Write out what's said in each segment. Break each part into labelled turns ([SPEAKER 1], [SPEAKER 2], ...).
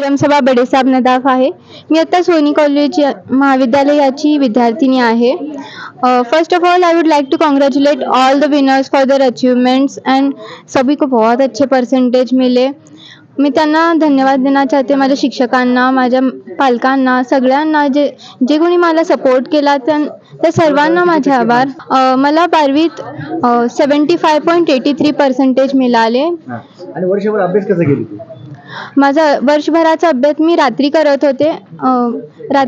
[SPEAKER 1] स्वयंसेवा बडेसाब नदाफ आहे. मी आता सोनी कॉलेज या- महाविद्यालयाची विद्यार्थिनी आहे. First of all I would like to congratulate all the winners for their achievements and सभी को बहुत अच्छे परसेंटेज मिले. मी त्यांना धन्यवाद देना चाहते. माझ्या शिक्षकांना माझ्या पालकांना सगळ्यांना जे जे कोणी मला सपोर्ट केला त्या त्या सर्वांना माझे आभार. मला बारवीत seventy five point eighty three percentage मिळाले
[SPEAKER 2] आणि वर्षभर अभ्यास कसा केली
[SPEAKER 1] माझा वर्षभराचा अभ्यास मी रात्री करत होते. रात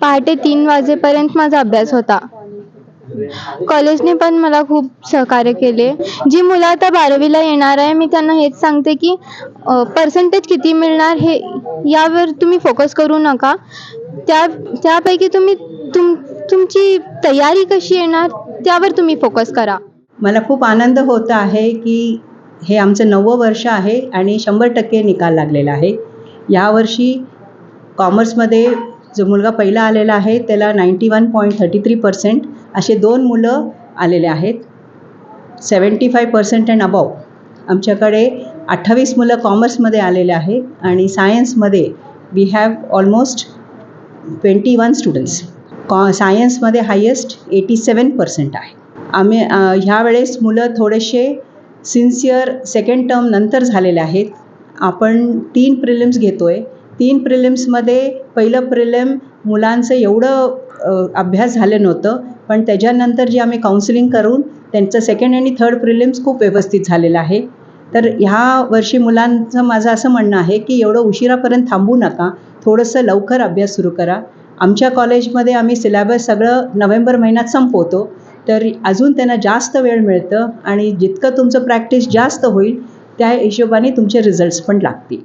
[SPEAKER 1] पहाटे तीन वाजेपर्यंत माझा अभ्यास होता. कॉलेजने पण मला खूप सहकार्य केले. जी मुलं आता बारावीला येणार आहे मी त्यांना हेच सांगते की पर्सेंटेज किती मिळणार हे यावर तुम्ही फोकस करू नका. त्या त्यापैकी तुम्ही तुम तुमची तयारी कशी येणार त्यावर तुम्ही फोकस करा.
[SPEAKER 3] मला खूप आनंद होत आहे की हे आमचं नववं वर्ष आहे आणि शंभर टक्के निकाल लागलेला आहे. यावर्षी कॉमर्समध्ये जो मुलगा पहिला आलेला आहे त्याला ninety one point thirty three percent असे दोन मुलं आलेले आहेत. Seventy five percent and above आमच्याकडे अठ्ठावीस मुलं कॉमर्समध्ये आलेले आहे आणि सायन्समध्ये we have almost twenty one students co सायन्समध्ये हायेस्ट एटी सेवन पर्सेंट आहे. आम्ही ह्यावेळेस मुलं थोडेसे सिन्सिअर सेकंड टर्म नंतर झालेले आहेत. आपण तीन प्रिलिम्स घेतो आहे तीन प्रिलिम्समध्ये पहिलं प्रिलिम मुलांचं एवढं अभ्यास झालं नव्हतं. पण त्याच्यानंतर जे आम्ही काउन्सिलिंग करून त्यांचं सेकंड आणि थर्ड प्रिलिम्स खूप व्यवस्थित झालेलं आहे. तर ह्या वर्षी मुलांचं माझं असं म्हणणं आहे की एवढं उशिरापर्यंत थांबू नका. थोडंसं लवकर अभ्यास सुरू करा. आमच्या कॉलेजमध्ये आम्ही सिलॅबस सगळं नोव्हेंबर महिन्यात संपवतो. तर अजून त्यांना जास्त वेळ मिळतं आणि जितकं तुमचं प्रॅक्टिस जास्त होईल त्या हिशोबाने तुमचे रिझल्ट्स पण लागतील.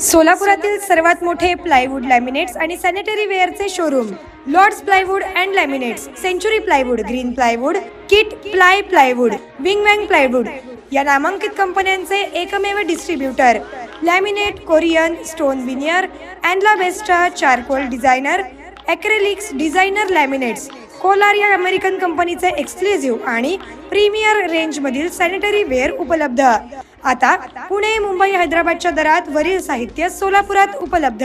[SPEAKER 4] सोलापुरातील सर्वात मोठे प्लायवूड लॅमिनेट्स आणि sanitary वेअरचे showroom Lords plywood and laminates Century plywood green plywood Kitply plywood wing Wang plywood या नामांकित कंपन्यांचे एकमेव distributor laminate Korean stone veneer अँडला बेस्टा charcoal designer acrylics designer laminates Kolar या अमेरिकन कंपनीचे एक्सक्लुझिव्ह आणि प्रीमियर रेंजमधील सॅनिटरी वेअर उपलब्ध. आता पुणे मुंबई हैदराबादच्या दरात वरील साहित्य सोलापुरात उपलब्ध.